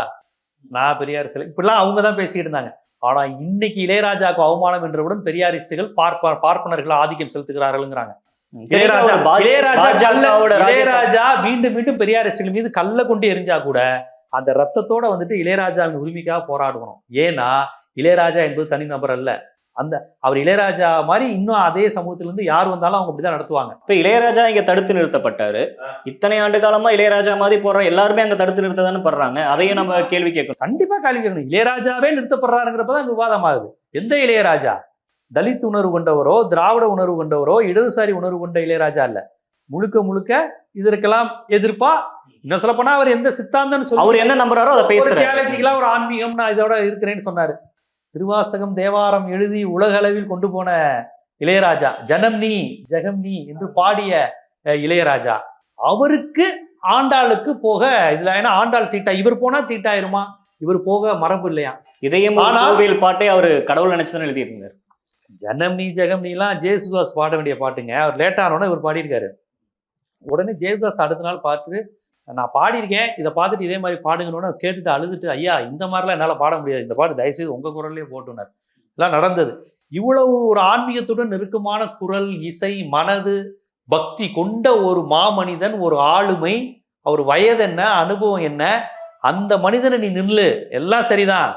நான் பெரியார் சிலை இப்படிலாம் அவங்க தான் பேசிக்கிட்டு இருந்தாங்க. ஆனா இன்னைக்கு இளையராஜாவுக்கு அவமானம் என்றவுடன் பெரியாரிஸ்டுகள் பார்ப்ப பார்ப்பனர்கள் ஆதிக்கம் செலுத்துகிறார்கள்ங்கிறாங்க. இளையராஜா மீண்டும் மீண்டும் பெரியாரிஸ்டுகள் மீது கல்ல கொண்டு எரிஞ்சா கூட அந்த ரத்தத்தோட வந்துட்டு இளையராஜாவின் உரிமைக்காக போராடுவோம். ஏன்னா இளையராஜா என்பது தனிநபர் அல்ல. அந்த அவர் இளையராஜா மாதிரி இன்னும் அதே சமூகத்திலிருந்து யார் வந்தாலும் அவங்க அப்படிதான் நடத்துவாங்க. இப்ப இளையராஜா இங்க தடுத்து நிறுத்தப்பட்டாரு. இத்தனை ஆண்டு காலமா இளையராஜா மாதிரி போற எல்லாருமே அங்க தடுத்து நிறுத்த தானே படுறாங்க. அதையும் நம்ம கேள்வி கேட்கணும். கண்டிப்பா கேள்வி கேட்கணும். இளையராஜாவே நிறுத்தப்படுறாருங்கிறப்பதான் அங்க விவாதமாகுது எந்த இளையராஜா? தலித் உணர்வு கொண்டவரோ திராவிட உணர்வு கொண்டவரோ இடதுசாரி உணர்வு கொண்ட இளையராஜா இல்ல. முழுக்க முழுக்க இதற்கெல்லாம் எதிர்ப்பா? இன்னும் சொல்ல போனா அவர் எந்த சித்தாந்தம் சொல்லி அவர் என்ன நம்புறாரோ அதை பேசுறாரு. ஒரு ஆன்மீகம் நான் இதோட இருக்கிறேன்னு சொன்னாரு. திருவாசகம் தேவாரம் எழுதி உலக அளவில் கொண்டு போன இளையராஜா ஜனம் நீ ஜெகம் நீ என்று பாடிய இளையராஜா. அவருக்கு ஆண்டாளுக்கு போக இதுல ஏன்னா ஆண்டாள் தீட்டா? இவர் போனா தீட்டாயிருமா இவர் போக மரபு இல்லையா? இதயம் கோவில் பாட்டை அவர் கடவுள் நினைச்சுதான் எழுதியிருந்தார். ஜனம் நீ ஜெகம் நீலாம் ஜேசுதாஸ் பாட வேண்டிய பாட்டுங்க. அவர் லேட் ஆனோட இவர் பாடியிருக்காரு. உடனே ஜேசுதாஸ் அடுத்த நாள் பார்த்துட்டு நான் பாடியிருக்கேன் இதை பார்த்துட்டு இதே மாதிரி பாடுங்கன்னு கேட்டுட்டு அழுதுட்டு ஐயா இந்த மாதிரிலாம் என்னால் பாட முடியாது. இந்த பாட்டு தயவுசெய்து உங்கள் குரல்லே போட்டுனார். இதெல்லாம் நடந்தது. இவ்வளவு ஒரு ஆன்மீகத்துடன் நெருக்கமான குரல் இசை மனது பக்தி கொண்ட ஒரு மாமனிதன் ஒரு ஆளுமை. அவர் வயது என்ன அனுபவம் என்ன? அந்த மனிதனை நீ நில்லு. எல்லாம் சரிதான்.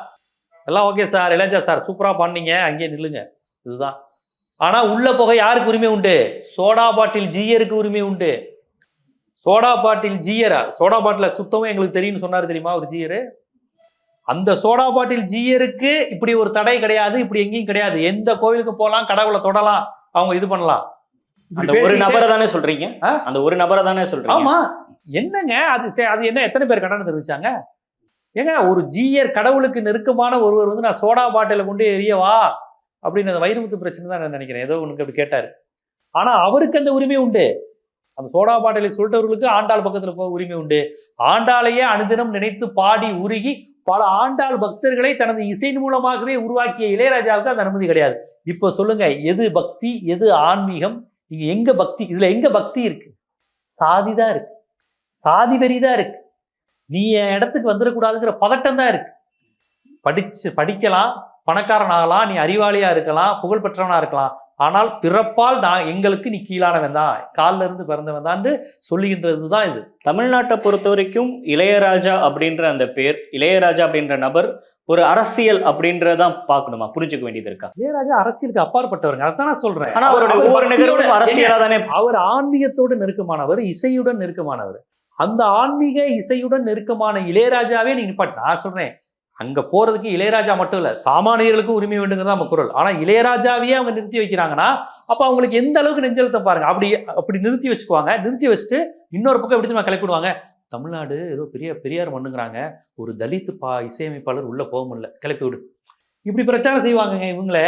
எல்லாம் ஓகே சார். இளைஞா சார் சூப்பராக பண்ணீங்க அங்கேயே நில்லுங்க. இதுதான். ஆனால் உள்ள போக யாருக்கு உரிமை உண்டு? சோடா பாட்டில் ஜீயருக்கு உரிமை உண்டு. Soda bottle ஜீயரா? சோடா பாட்டில சுத்தமும் எங்களுக்கு தெரியும்னு சொன்னாரு தெரியுமா ஒரு ஜீயரு? அந்த சோடா பாட்டில் ஜீயருக்கு இப்படி ஒரு தடை கிடையாது இப்படி எங்கேயும் கிடையாது. எந்த கோவிலுக்கு போகலாம் கடவுளை தொடலாம் அவங்க இது பண்ணலாம். அந்த ஒரு நபரை தானே சொல்றீங்க? அந்த ஒரு நபரை தானே சொல்றீங்க? ஆமா. என்னங்க? அது அது என்ன எத்தனை பேர் கண்டனம் தெரிவிச்சாங்க? ஏங்க ஒரு ஜீயர் கடவுளுக்கு நெருக்கமான ஒருவர் வந்து நான் சோடா பாட்டில கொண்டு எரியவா அப்படின்னு அந்த வைரமுத்து பிரச்சனை தான் நான் நினைக்கிறேன். ஏதோ உனக்கு அப்படி கேட்டாரு. ஆனா அவருக்கு அந்த உரிமை உண்டு. அந்த சோடா பாட்டிலை சொல்லிட்டவர்களுக்கு ஆண்டாள் பக்கத்துல போக உரிமை உண்டு. ஆண்டாளையே அனுதினம் நினைத்து பாடி உருகி பல ஆண்டாள் பக்தர்களை தனது இசையின் மூலமாகவே உருவாக்கிய இளையராஜாவுக்கு அந்த அனுமதி கிடையாது. இப்ப சொல்லுங்க எது பக்தி எது ஆன்மீகம்? இங்க எங்க பக்தி? இதுல எங்க பக்தி இருக்கு? சாதி தான் இருக்கு. சாதி வெறி தான் இருக்கு. நீ என் இடத்துக்கு வந்துடக்கூடாதுங்கிற பதட்டம் தான் இருக்கு. படிச்சு படிக்கலாம் பணக்காரன் ஆகலாம் நீ அறிவாளியா இருக்கலாம் புகழ்பெற்றவனா இருக்கலாம். ஆனால் பிறப்பால் நான் எங்களுக்கு நீ கீழானவன் தான். காலில் இருந்து பிறந்தவன் தான் சொல்லுகின்றது தான் இது. தமிழ்நாட்டை பொறுத்த வரைக்கும் இளையராஜா அப்படின்ற அந்த பேர் இளையராஜா அப்படின்ற நபர் ஒரு அரசியல் அப்படின்றதான் பார்க்கணுமா? புரிஞ்சுக்க வேண்டியது இருக்கா? இளையராஜா அரசியலுக்கு அப்பாற்பட்டவருங்க. அதான் நான் சொல்றேன். ஆனா அவருடைய அவர் ஒவ்வொரு நிகழ்வும் அரசியலா தானே அவர் ஆன்மீகத்தோடு நெருக்கமானவர் இசையுடன் நெருக்கமானவர். அந்த ஆன்மீக இசையுடன் நெருக்கமான இளையராஜாவே நீங்க நான் சொல்றேன். அங்கே போகிறதுக்கு இளையராஜா மட்டும் இல்லை சாமானியர்களுக்கும் உரிமை வேண்டுங்கிறது நம்ம குரல். ஆனால் இளையராஜாவையே அவங்க நிறுத்தி வைக்கிறாங்கன்னா அப்போ அவங்களுக்கு எந்த அளவுக்கு நெஞ்செழுத்தம் பாருங்க. அப்படி அப்படி நிறுத்தி வச்சுக்குவாங்க. நிறுத்தி வச்சுட்டு இன்னொரு பக்கம் எப்படி சும்மா கிளப்பிடுவாங்க? தமிழ்நாடு ஏதோ பெரிய பெரியார் மண்ணுங்கிறாங்க. ஒரு தலித் பா இசையமைப்பாளர் உள்ளே போக முடியல. கிளப்பி விடு. இப்படி பிரச்சாரம் செய்வாங்கங்க இவங்களே.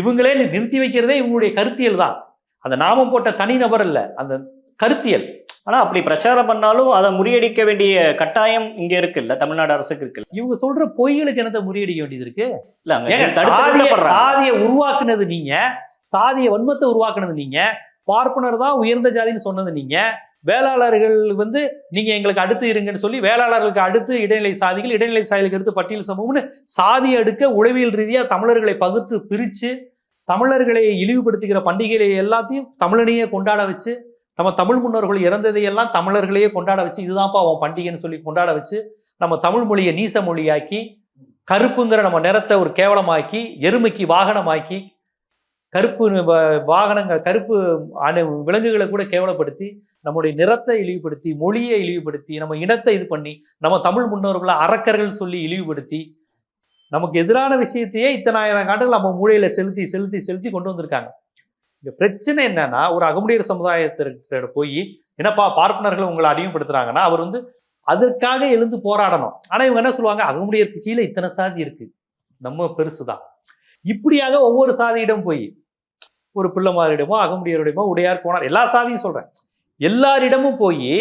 இவங்களே நிறுத்தி வைக்கிறதே இவங்களுடைய கருத்தியல் தான். அந்த நாமம் போட்ட தனிநபர் இல்லை. அந்த கருத்தியல். ஆனா அப்படி பிரச்சாரம் பண்ணாலும் அதை முறியடிக்க வேண்டிய கட்டாயம் இங்க இருக்குல்ல தமிழ்நாடு அரசுக்கு இருக்குல்ல. இவங்க சொல்ற பொய்களுக்கு என்னத்தை முறியடிக்க வேண்டியது இருக்கு இல்ல. சாதிய உருவாக்குனது நீங்க சாதிய வன்மத்தை உருவாக்குனது நீங்க பார்ப்பனர் தான் உயர்ந்த ஜாதின்னு சொன்னது நீங்க வேளாளர்கள் வந்து நீங்க எங்களுக்கு அடுத்து இருங்கன்னு சொல்லி வேளாளர்களுக்கு அடுத்து இடைநிலை சாதிகள் இடைநிலை சாதிகளுக்கு அடுத்து பட்டியல் சமூகம்னு சாதி அடுக்க உளவியல் ரீதியா தமிழர்களை பகுத்து பிரிச்சு தமிழர்களை இழிவுபடுத்துகிற பண்டிகைகளை எல்லாத்தையும் தமிழனையே கொண்டாட வச்சு நம்ம தமிழ் முன்னோர்கள் இறந்ததையெல்லாம் தமிழர்களையே கொண்டாட வச்சு இதுதான்ப்பா அவன் பண்டிகைன்னு சொல்லி கொண்டாட வச்சு நம்ம தமிழ் மொழியை நீச மொழியாக்கி கருப்புங்கிற நம்ம நிறத்தை ஒரு கேவலமாக்கி எருமைக்கு வாகனமாக்கி கருப்பு வ- வாகனங்கள் கருப்பு அணு விலங்குகளை கூட கேவலப்படுத்தி நம்முடைய நிறத்தை இழிவுபடுத்தி மொழியை இழிவுபடுத்தி நம்ம இனத்தை இது பண்ணி நம்ம தமிழ் முன்னோர்களை அரக்கர்கள் சொல்லி இழிவுபடுத்தி நமக்கு எதிரான விஷயத்தையே இத்தனாயிரம் ஆண்டுகள் நம்ம மூளையில செலுத்தி செலுத்தி செலுத்தி கொண்டு வந்திருக்காங்க. இந்த பிரச்சனை என்னன்னா ஒரு அகமுடியர் சமுதாயத்திற்கு போய் என்னப்பா பார்ப்பனர்கள் உங்களை அடிமைப்படுத்துறாங்கன்னா அவர் வந்து அதற்காக எழுந்து போராடணும். ஆனா இவங்க என்ன சொல்லுவாங்க? அகமுடியருக்கு கீழே இத்தனை சாதி இருக்கு. நம்ம பெருசுதான். இப்படியாக ஒவ்வொரு சாதியிடம் போய் ஒரு பிள்ளைமாரிடமோ அகமுடியரிடமோ உடையார் போனார். எல்லா சாதியும் சொல்றேன். எல்லாரிடமும் போய்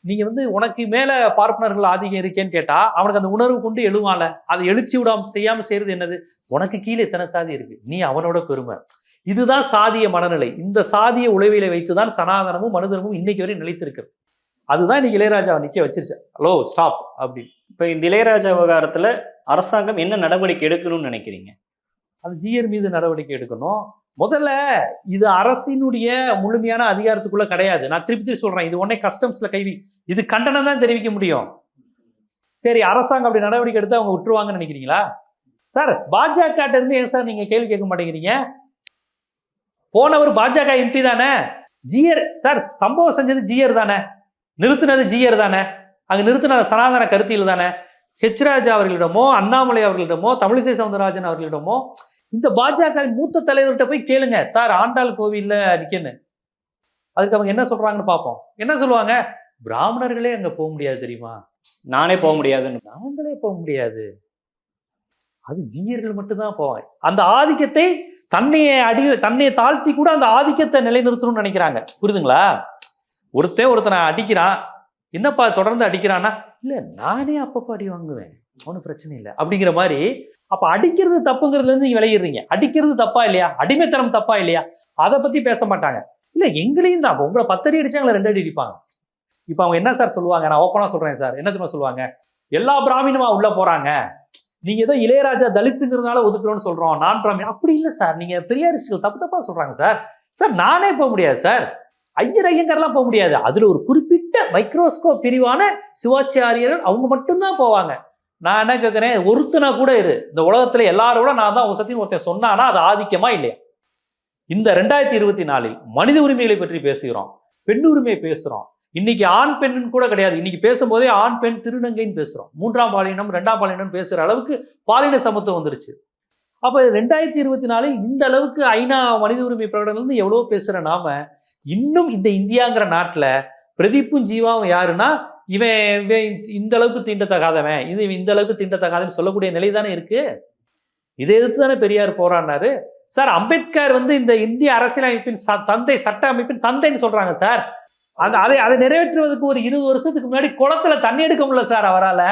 நீங்க வந்து உனக்கு மேல பார்ப்பனர்கள் ஆதிக்கம் இருக்கேன்னு கேட்டா அவனுக்கு அந்த உணர்வு கொண்டு எழுவான்ல. அதை எழுச்சி விடாம செய்யாம செய்யறது என்னது? உனக்கு கீழே இத்தனை சாதி இருக்கு. நீ அவனோட பெருமை. இதுதான் சாதிய மனநிலை. இந்த சாதிய உளவியலை வைத்துதான் சனாதனமும் மனுதனமும் இன்னைக்கு வரை நிலைத்திருக்கு அதுதான் இன்னைக்கு இளையராஜாவை நிக்க வச்சிருச்சு. ஹலோ ஸ்டாப் அப்படி இப்ப இந்த இளையராஜா விவகாரத்துல அரசாங்கம் என்ன நடவடிக்கை எடுக்கணும்னு நினைக்கிறீங்க? அது ஜிஆர் மீது நடவடிக்கை எடுக்கணும். முதல்ல இது அரசினுடைய முழுமையான அதிகாரத்துக்குள்ள கிடையாது. நான் திருப்பி திருப்பி சொல்றேன். இது உடனே கஸ்டம்ஸ்ல கைவி இது கண்டனம் தான் தெரிவிக்க முடியும். சரி அரசாங்கம் அப்படி நடவடிக்கை எடுத்து அவங்க விட்டுருவாங்கன்னு நினைக்கிறீங்களா? சார் பாஜக இருந்து ஏன் சார் நீங்க கேள்வி கேட்க மாட்டேங்கிறீங்க? போனவர் பாஜக எம்பி தானே? ஜிஆர் சார் சம்பவம் செஞ்சது ஜிஆர் தானே? நிறுத்தினது ஜிஆர் தானே? அங்க நிறுத்தின சனாதன கருத்தியல் தானே? ஹெச் ராஜா அவர்களிடமோ அண்ணாமலை அவர்களிடமோ தமிழிசை சவுந்தரராஜன் அவர்களிடமோ இந்த பாஜக மூத்த தலைவர்கிட்ட போய் கேளுங்க. சார் ஆண்டாள் கோவில்ல நிக்கன்னு. அதுக்கு அவங்க என்ன சொல்றாங்கன்னு பார்ப்போம் என்ன சொல்லுவாங்க? பிராமணர்களே அங்க போக முடியாது தெரியுமா? நானே போக முடியாதுன்னு. நாங்களே போக முடியாது. அது ஜீயர்கள் மட்டும்தான் போவாங்க. அந்த ஆதிக்கத்தை தன்னையை அடி தன்னையை தாழ்த்தி கூட அந்த ஆதிக்கத்தை நிலைநிறுத்தணும்னு நினைக்கிறாங்க. புரியுதுங்களா ஒருத்தன் ஒருத்தனை அடிக்கிறான். என்னப்பா தொடர்ந்து அடிக்கிறான்னா இல்லை நானே அப்பப்போ அடி வாங்குவேன். ஒன்றும் பிரச்சனை இல்லை. அப்படிங்கிற மாதிரி அப்போ அடிக்கிறது தப்புங்கிறதுலேருந்து நீங்கள் விளையிடுறீங்க அடிக்கிறது தப்பா இல்லையா? அடிமைத்தனம் தப்பா இல்லையா? அதை பற்றி பேச மாட்டாங்க. இல்லை எங்களையும் தான். உங்களை பத்தடி அடிச்சாங்களே ரெண்டு அடி அடிப்பாங்க. இப்போ அவங்க என்ன சார் சொல்லுவாங்க? நான் ஓப்பனாக சொல்கிறேன் சார். என்ன தெரியுமா சொல்லுவாங்க? எல்லா பிராமினுமா உள்ளே போகிறாங்க நீங்க ஏதோ இளையராஜா தலித்துங்கிறதுனால ஒதுக்குறோம்னு சொல்றோம் நான் பிராமின் அப்படி இல்லை சார். நீங்க பெரியாரிஸ்கள் தப்பு தப்பா சொல்றாங்க சார். சார் நானே போக முடியாது சார். ஐயர் ஐயங்கர்லாம் போக முடியாது. அதுல ஒரு குறிப்பிட்ட மைக்ரோஸ்கோப் பிரிவான சிவாச்சாரியர்கள் அவங்க மட்டும்தான் போவாங்க. நான் என்ன கேட்குறேன் ஒருத்தனா கூட இரு. இந்த உலகத்துல எல்லாரோட நான் தான் உசத்தின்னு ஒருத்தன் சொன்னானா அது ஆதிக்கமா இல்லையா? இந்த ரெண்டாயிரத்தி இருபத்தி நாலில் மனித உரிமைகளை பற்றி பேசுகிறோம் பெண் உரிமையை பேசுறோம் இன்னைக்கு ஆண் பெண்ணுன்னு கூட கிடையாது. இன்னைக்கு பேசும்போதே ஆண் பெண் திருநங்கைன்னு பேசுகிறோம் மூன்றாம் பாலினம் ரெண்டாம் பாலினம் பேசுகிற அளவுக்கு பாலின சமத்துவம் வந்துருச்சு. அப்போ ரெண்டாயிரத்தி இருபத்தி நாலு இந்த அளவுக்கு ஐநா மனித உரிமை பிரகடனத்துல இருந்து பேசுகிற நாம இன்னும் இந்த இந்தியாங்கிற நாட்டில் பிரதீப்பும் ஜீவாவும் யாருன்னா இவன் இவன் இந்த அளவுக்கு தீண்டத்தகாதவன் இது இவன் இந்த அளவுக்கு தீண்டத்தகாதவன் சொல்லக்கூடிய நிலை தானே இருக்கு. இதை எதிர்த்து தானே பெரியார் போராடினாரு. சார் அம்பேத்கர் வந்து இந்த இந்திய அரசியலமைப்பின் ச- தந்தை சட்ட அமைப்பின் தந்தைன்னு சொல்றாங்க சார். அந்த அதை அதை நிறைவேற்றுவதற்கு ஒரு இருபது வருஷத்துக்கு முன்னாடி குளத்துல தண்ணி எடுக்க முடியல சார் அவரால.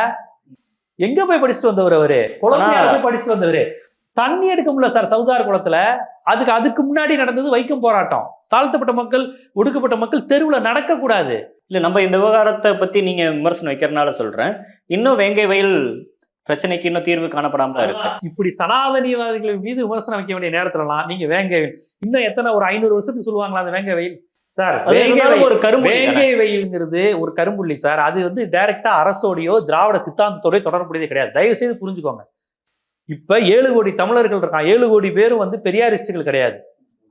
எங்க போய் படிச்சுட்டு வந்தவர் அவரு? குளத்துல போய் படிச்சுட்டு வந்தவர்? தண்ணி எடுக்க முடியல சார் சவுதார் குளத்துல. அதுக்கு அதுக்கு முன்னாடி நடந்தது வைக்கம் போராட்டம். தாழ்த்தப்பட்ட மக்கள் ஒடுக்கப்பட்ட மக்கள் தெருவுல நடக்க கூடாது இல்ல நம்ம இந்த விவகாரத்தை பத்தி நீங்க விமர்சனம் வைக்கிறதுனால சொல்றேன். இன்னும் வேங்கை வயல் பிரச்சனைக்கு இன்னும் தீர்வு காணப்படாம தான் இருக்கு. இப்படி சனாதனிவாதிகள் மீது விமர்சனம் வைக்க வேண்டிய நேரத்துலலாம் நீங்க வேங்க இன்னும் எத்தனை ஒரு ஐநூறு வருஷத்துக்கு சொல்லுவாங்களா அந்த வேங்க வெயில்? சார் ஒரு கரும்பு வேங்கை வெயில்ங்கிறது ஒரு கரும்புள்ளி சார். அது வந்து டைரக்டா அரசோடையோ திராவிட சித்தாந்தத்தோடய தொடர்புடையதே கிடையாது. தயவு செய்து புரிஞ்சுக்கோங்க. இப்ப ஏழு கோடி தமிழர்கள் இருக்கான் ஏழு கோடி பேரும் வந்து பெரியாரிஸ்டுகள் கிடையாது.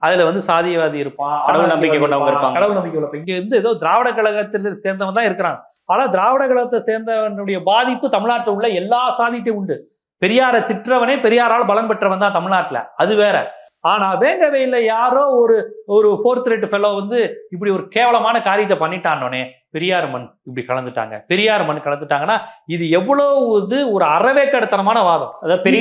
அதுல வந்து சாதியவாதி இருப்பான் கடவுள் நம்பிக்கை கொண்டவங்க இருப்பாங்க. கடவுள் நம்பிக்கை உள்ளவங்க இங்க இருந்து ஏதோ திராவிட கழகத்தில் சேர்ந்தவன் தான் இருக்கிறான். ஆனா திராவிட கழகத்தை சேர்ந்தவனுடைய பாதிப்பு தமிழ்நாட்டில் உள்ள எல்லா சாதிட்டையும் உண்டு. பெரியாரை திட்டுறவனே பெரியாரால் பலன் பெற்றவன் தான் தமிழ்நாட்டுல. அது வேற. ஆனா வேங்கவையில் யாரோ ஒரு ஒரு ஃபோர்த் ரேட் ஃபெல்லோ வந்து இப்படி ஒரு கேவலமான காரியத்தை பண்ணிட்டானோனே பெரியார் மண் இப்படி கலந்துட்டாங்க. பெரியார் மண் கலந்துட்டாங்கன்னா இது எவ்வளவு இது ஒரு அறவேக்கடத்தனமான வாதம். அதாவது இது-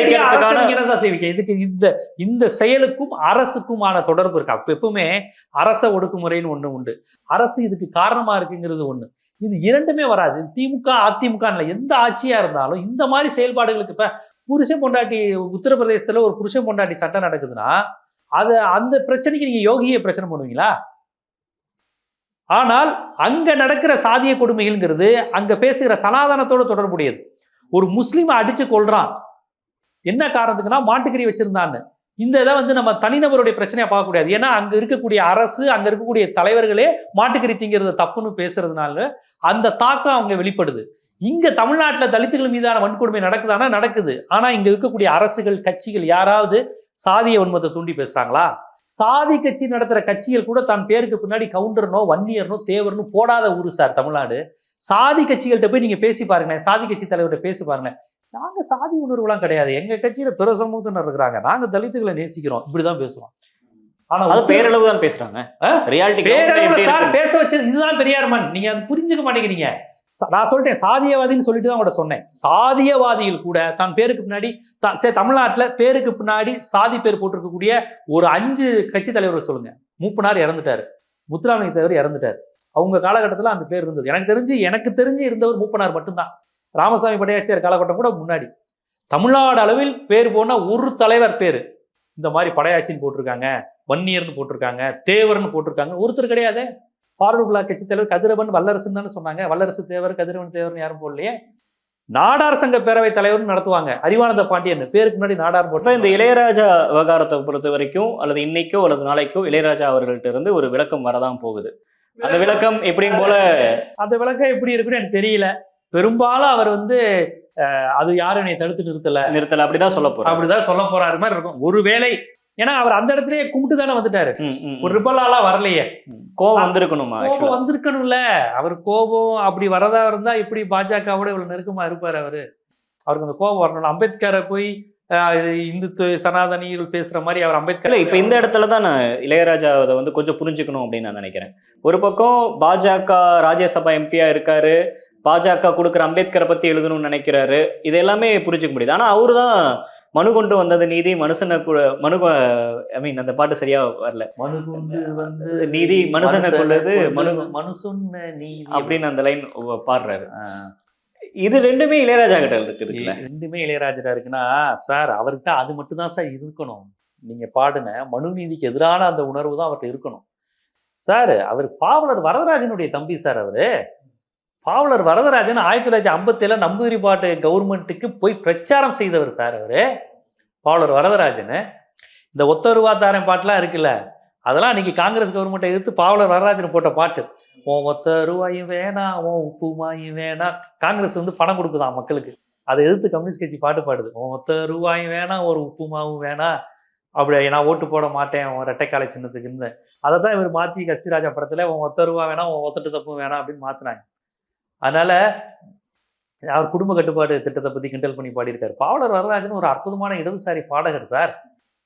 பெரியாரோட இதுக்கு இந்த இந்த செயலுக்கும் அரசுக்குமான தொடர்பு இருக்கு? அப்ப எப்பவுமே அரச ஒடுக்குமுறைன்னு ஒண்ணு உண்டு. அரசு இதுக்கு காரணமா இருக்குங்கிறது ஒண்ணு. இது இரண்டுமே வராது. திமுக அதிமுக எந்த ஆட்சியா இருந்தாலும் இந்த மாதிரி செயல்பாடுகளுக்கு இப்ப புருஷன் பொண்டாட்டி உத்தரப்பிரதேசத்தில் ஒரு புருஷன் பொண்டாட்டி சட்டை நடக்குதுன்னா அது அந்த பிரச்சனைக்கு நீங்க யோகியை பிரச்சனை பண்ணுவீங்களா? ஆனால் அங்கே நடக்கிற சாதிய கொடுமைகள்ங்கிறது அங்கே பேசுகிற சனாதனத்தோடு தொடர்புடையது. ஒரு முஸ்லீமை அடித்து கொள்றான் என்ன காரணத்துக்குன்னா மாட்டுக்கறி வச்சிருந்தான்னு. இந்த இதை வந்து நம்ம தனிநபருடைய பிரச்சனையை பார்க்கக்கூடாது ஏன்னா அங்கே இருக்கக்கூடிய அரசு அங்கே இருக்கக்கூடிய தலைவர்களே மாட்டுக்கறி திங்கிறது தப்புன்னு பேசுறதுனால அந்த தாக்கம் அவங்க வெளிப்படுது. இங்க தமிழ்நாட்டுல தலித்துகள் மீதான வன்கொடுமை நடக்குதானா நடக்குது. ஆனா இங்க இருக்கக்கூடிய அரசுகள் கட்சிகள் யாராவது சாதிய வன்மத்தை தூண்டி பேசுறாங்களா? சாதி கட்சி நடத்துற கட்சிகள் கூட தான் பேருக்கு பின்னாடி கவுண்டர்னோ வன்னியர்னோ தேவர்னோ போடாத ஊரு சார் தமிழ்நாடு. சாதி கட்சிகள்கிட்ட போய் நீங்க பேசி பாருங்களேன். சாதி கட்சி தலைவர்கிட்ட பேசி பாருங்களேன். நாங்க சாதி உணர்வுலாம் கிடையாது. எங்க கட்சியில பிற சமூகத்தினர் இருக்கிறாங்க. நாங்க தலித்துகளை நேசிக்கிறோம். இப்படிதான் பேசுவோம் ஆனா அது பேரளவு தான் பேசுறாங்க. பேரளவுல சார் பேச வச்சது இதுதான் பெரியார் மண். நீங்க அது புரிஞ்சுக்க மாட்டேங்கிறீங்க. நான் சொல்லிட்டேன் சாதியவாதின்னு சொல்லிட்டு தான் உங்கள்ட்ட சொன்னேன். சாதியவாதிகள் கூட தன் பேருக்கு பின்னாடி தான் சரி தமிழ்நாட்டில் பேருக்கு பின்னாடி சாதி பேர் போட்டிருக்கக்கூடிய ஒரு அஞ்சு கட்சி தலைவர்கள் சொல்லுங்க. மூப்பனார் இறந்துட்டாரு. முத்துராமலிங்க தலைவர் இறந்துட்டாரு. அவங்க காலகட்டத்தில் அந்த பேர் இருந்தது. எனக்கு தெரிஞ்சு எனக்கு தெரிஞ்சு இருந்தவர் மூப்பனார் மட்டும்தான். ராமசாமி படையாச்சியார் காலகட்டம் கூட முன்னாடி. தமிழ்நாடு அளவில் பேர் போன ஒரு தலைவர் பேர். இந்த மாதிரி படையாச்சின்னு போட்டிருக்காங்க வன்னியர்னு போட்டிருக்காங்க தேவர்னு போட்டிருக்காங்க ஒருத்தர் கிடையாது. ஃபார்வர்டு பிளாக் கட்சி தலைவர் கதிரவன் வல்லரசுன்னு தானே சொன்னாங்க. வல்லரசு தேவர் கதிரவன் தேவர்னு யாரும் போடலையே. நாடார் சங்க பேரவை தலைவர்னு நடத்துவாங்க. அறிவானந்த பாண்டியன். பேருக்கு முன்னாடி நாடார் போட்டு இந்த இளையராஜா விவகாரத்தை பொறுத்த வரைக்கும் அல்லது இன்னைக்கோ அல்லது நாளைக்கோ இளையராஜா அவர்கள்ட்ட இருந்து ஒரு விளக்கம் வரதான் போகுது. அந்த விளக்கம் எப்படியும் போல அந்த விளக்கம் எப்படி இருக்குன்னு எனக்கு தெரியல. பெரும்பாலும் அவர் வந்து அஹ், அது யாரும் என்னை தடுத்து நிறுத்தல. நிறுத்தல. அப்படிதான் சொல்ல போறோம் அப்படிதான் சொல்ல போறாரு மாதிரி இருக்கும். ஒருவேளை ஏன்னா அவர் அந்த இடத்துலயே கும்பிட்டு தானே வந்துட்டாரு ஒரு. ரிபலாலாம் வரலையே. கோவம் வந்திருக்கணுமா கோபம்? வந்திருக்கணும்ல. அவர் கோபம் அப்படி வரதா இருந்தா இப்படி பாஜகவோட இவ்வளவு நெருக்கமா இருப்பாரு அவரு. அவருக்கு அந்த கோபம் வரணும் அம்பேத்கரை போய் இந்துத்து சனாதனிகள் பேசுற மாதிரி அவர் இல்ல அம்பேத்கர் இப்ப இந்த இடத்துல தான் நான் இளையராஜா அதை வந்து கொஞ்சம் புரிஞ்சுக்கணும் அப்படின்னு நான் நினைக்கிறேன். ஒரு பக்கம் பாஜக ராஜ்யசபா எம்பியா இருக்காரு. பாஜக கொடுக்குற அம்பேத்கரை பத்தி எழுதணும்னு நினைக்கிறாரு. இது எல்லாமே புரிஞ்சுக்க முடியுது. ஆனா அவரு தான் மனு கொண்டு வந்தது நீதி மனுஷனை கூட மனு ஐ மீன் அந்த பாட்டு சரியா வரல. மனு கொண்டு வந்து நீதி மனுஷனை கொண்டது மனு மனு சொன்ன நீதி அப்படின்னு. அந்த லைன் பாடுறாரு. இது ரெண்டுமே இளையராஜா கிட்ட இருக்கு ரெண்டுமே இளையராஜா இருக்குன்னா சார் அவர்கிட்ட அது மட்டும் தான் சார் இருக்கணும். நீங்க பாடுங்க மனு நீதிக்கு எதிரான அந்த உணர்வு தான் அவர்கிட்ட இருக்கணும். சார் அவர் பாவலர் வரதராஜனுடைய தம்பி சார் அவரு. பாவலர் வரதராஜன் ஆயிரத்தி தொள்ளாயிரத்தி ஐம்பத்தேழு நம்பூதிரி பாட்டு கவர்மெண்ட்டுக்கு போய் பிரச்சாரம் செய்தவர் சார் அவர். பாவலர் வரதராஜன். இந்த ஒத்தருவாத்தாரன் பாட்டுலாம் இருக்குல்ல அதெல்லாம் இன்னைக்கு காங்கிரஸ் கவர்மெண்ட்டை எதிர்த்து பாவலர் வரராஜன் போட்ட பாட்டு. உன் ஒத்த ரூபாயும் வேணாம் உன் உப்புமாயும் வேணாம் காங்கிரஸ் வந்து பணம் கொடுக்குதான் மக்களுக்கு. அதை எதிர்த்து கம்யூனிஸ்ட் கட்சி பாட்டு பாடுது. உன் ஒத்த ரூபாயும் வேணாம் ஒரு உப்புமாவும் வேணாம் அப்படி நான் ஓட்டு போட மாட்டேன் உன் ரெட்டைக்காலை சின்னத்துக்குன்னு அதை தான் இவர் மாற்றி கட்சிராஜா படத்தில் உன் ஒத்த ரூபா வேணாம் உன் ஒத்தட்டு தப்பு வேணாம் அப்படின்னு மாற்றினாங்க அதனால அவர் குடும்ப கட்டுப்பாடு திட்டத்தை பற்றி கிண்டல் பண்ணி பாடியிருக்காரு. பாவலர் வரதராஜன் ஒரு அற்புதமான இடதுசாரி பாடகர் சார்.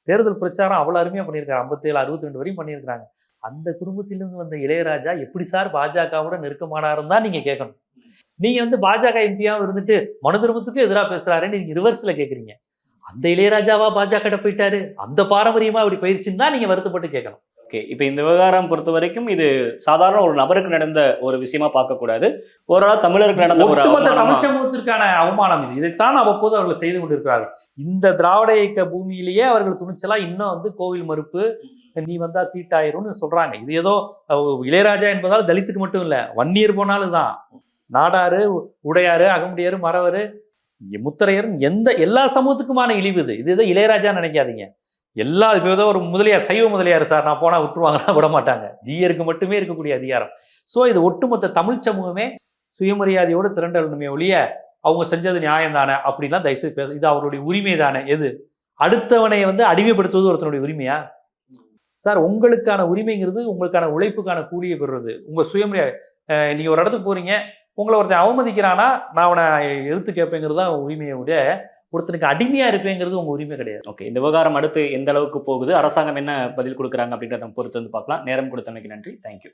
தேர்தல் பிரச்சாரம் அவ்வளோ அருமையாக பண்ணியிருக்காரு. ஐம்பத்தேழு அறுபத்தி ரெண்டு வரையும் பண்ணியிருக்கிறாங்க. அந்த குடும்பத்திலிருந்து வந்த இளையராஜா எப்படி சார் பாஜகவோட நெருக்கமானாருன்னு தான் நீங்கள் கேட்கணும். நீங்கள் வந்து பாஜக எம்பியாவும் இருந்துட்டு மனு தர்மத்துக்கும் எதிராக பேசுகிறாருன்னு நீங்கள் ரிவர்ஸில் கேட்குறீங்க அந்த இளையராஜாவா பாஜக கிட்ட போயிட்டாரு? அந்த பாரம்பரியமாக அப்படி பயிற்சின்னா நீங்கள் வருத்தப்பட்டு கேட்கணும். ஓகே இப்போ இந்த விவகாரம் பொறுத்த வரைக்கும் இது சாதாரண ஒரு நபருக்கு நடந்த ஒரு விஷயமா பார்க்க கூடாது ஓரளவு தமிழருக்கு நடந்த ஒரு தமிழ் சமூகத்திற்கான அவமானம் இது. இதைத்தான் அவ்வப்போது அவர்கள் செய்து கொண்டிருக்கிறார்கள். இந்த திராவிட இயக்க பூமியிலேயே அவர்கள் துணிச்சலா இன்னும் வந்து கோவில் மறுப்பு நீ வந்தா தீட்டாயிரும்னு சொல்றாங்க. இது ஏதோ இளையராஜா என்பதால் தலித்துக்கு மட்டும் இல்ல வன்னியர் போனாலும் தான். நாடாரு உடையாரு அகமுடையாரு மறவரு முத்தரையர் எந்த எல்லா சமூகத்துக்குமான இழிவு இது. இது ஏதோ இளையராஜா நினைக்காதீங்க. எல்லா இப்போ ஏதோ ஒரு முதலியார் சைவ முதலியார் சார் நான் போனால் விட்டுருவாங்கன்னா விட மாட்டாங்க. ஜீயருக்கு மட்டுமே இருக்கக்கூடிய அதிகாரம். ஸோ இது ஒட்டுமொத்த தமிழ் சமூகமே சுயமரியாதையோடு திரண்டலுமே ஒழிய அவங்க செஞ்சது நியாயம் தானே அப்படிலாம் தயவுசெய்து பேச இது அவருடைய உரிமை தானே எது? அடுத்தவனை வந்து அடிமைப்படுத்துவது ஒருத்தனுடைய உரிமையா? சார் உங்களுக்கான உரிமைங்கிறது உங்களுக்கான உழைப்புக்கான கூலியை பெறுறது. உங்கள் சுயமரியாதை நீங்கள் ஒரு இடத்துக்கு போகிறீங்க உங்களை ஒருத்தன் அவமதிக்கிறானா நான் அவனை எழுத்து கேட்பேங்கிறது தான் உரிமையை விட ஒருத்தனுக்கு அடிமையா இருப்பேங்கிறது உங்க உரிமை கிடையாது. ஓகே இந்த விவகாரம் அடுத்து எந்த அளவுக்கு போகுது? அரசாங்கம் என்ன பதில் கொடுக்குறாங்க அப்படின்றத நம்ம பொறுத்து வந்து பார்க்கலாம். நேரம் கொடுத்தமைக்கு நன்றி. தேங்க்யூ